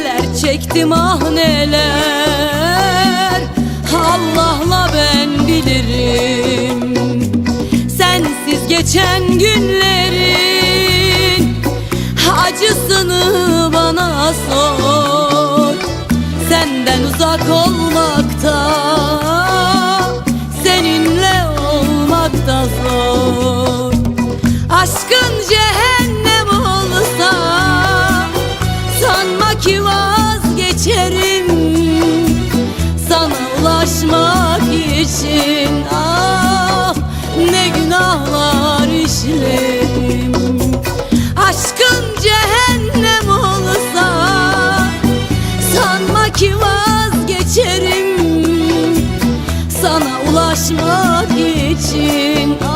Neler çektim ah neler. Allah'la ben bilirim. Sensiz geçen günlerin Acısını bana sor. Senden uzak olmakta ulaşmak için. Ah ne günahlar işlerim Aşkın cehennem olsa Sanma ki vazgeçerim. Sana ulaşmak için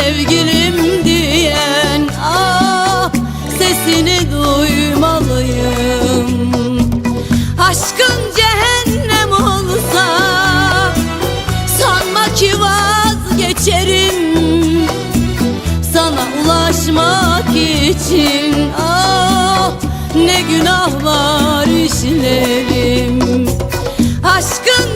sevgilim diyen Ah sesini duymalıyım. Aşkın cehennem olsa Sanma ki vazgeçerim. Sana ulaşmak için Ah ne günahlar işlerim. Aşkın